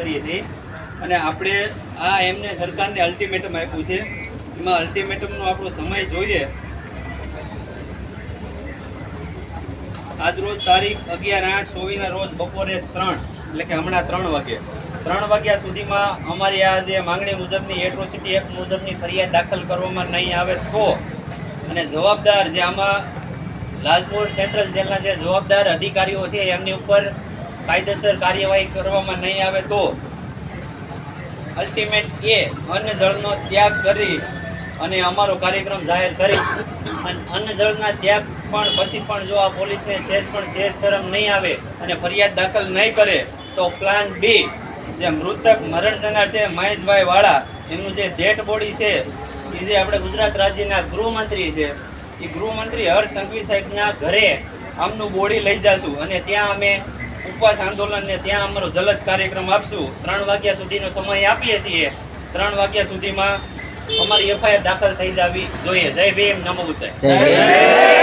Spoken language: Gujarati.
કરીએ છીએ. અને આપણે આ એમને સરકારને અલ્ટિમેટમ આપ્યું છે. એમાં અલ્ટિમેટમનો આપણો સમય જોઈએ. આજરોજ તારીખ અગિયાર આઠ ચોવીસના રોજ બપોરે ત્રણ, એટલે કે હમણાં ત્રણ વાગે. ત્રણ વાગ્યા સુધીમાં અમારી આ જે માંગણી મુજબની એટ્રોસિટી એક્ટ મુજબની ફરિયાદ દાખલ કરવામાં નહીં આવે તો અને જવાબદાર જે આમાં લાજપોર સેન્ટ્રલ જેલના જે જવાબદાર અધિકારીઓ છે, એમની ઉપર કાયદેસર કાર્યવાહી કરવામાં નહીં આવે તો અલ્ટિમેટ એ અન્ન જળનો ત્યાગ કરી અને અમારો કાર્યક્રમ જાહેર કરી. અને અન્ન જળના ત્યાગ પણ પછી પણ જો આ પોલીસને સેજ પણ સેજ શરમ નહીં આવે અને ફરિયાદ દાખલ નહીં કરે, તો પ્લાન બી જે મૃતક મરણ જનાર છે મહેશભાઈ વાળા એમનું જે ડેડ બોડી છે, એ જે આપણે ગુજરાત રાજ્યના ગૃહમંત્રી છે, એ ગૃહમંત્રી હર્ષ સંઘવી સાહેબના ઘરે આમનું બોડી લઈ જશું અને ત્યાં અમે ઉપવાસ આંદોલન ને ત્યાં અમારો જલદ કાર્યક્રમ આપશું. ત્રણ વાગ્યા સુધીનો સમય આપીએ છીએ. ત્રણ વાગ્યા સુધીમાં અમારી એફઆઈઆર દાખલ થઈ જવી જોઈએ. જય ભીમ. નમો બુદ્ધાય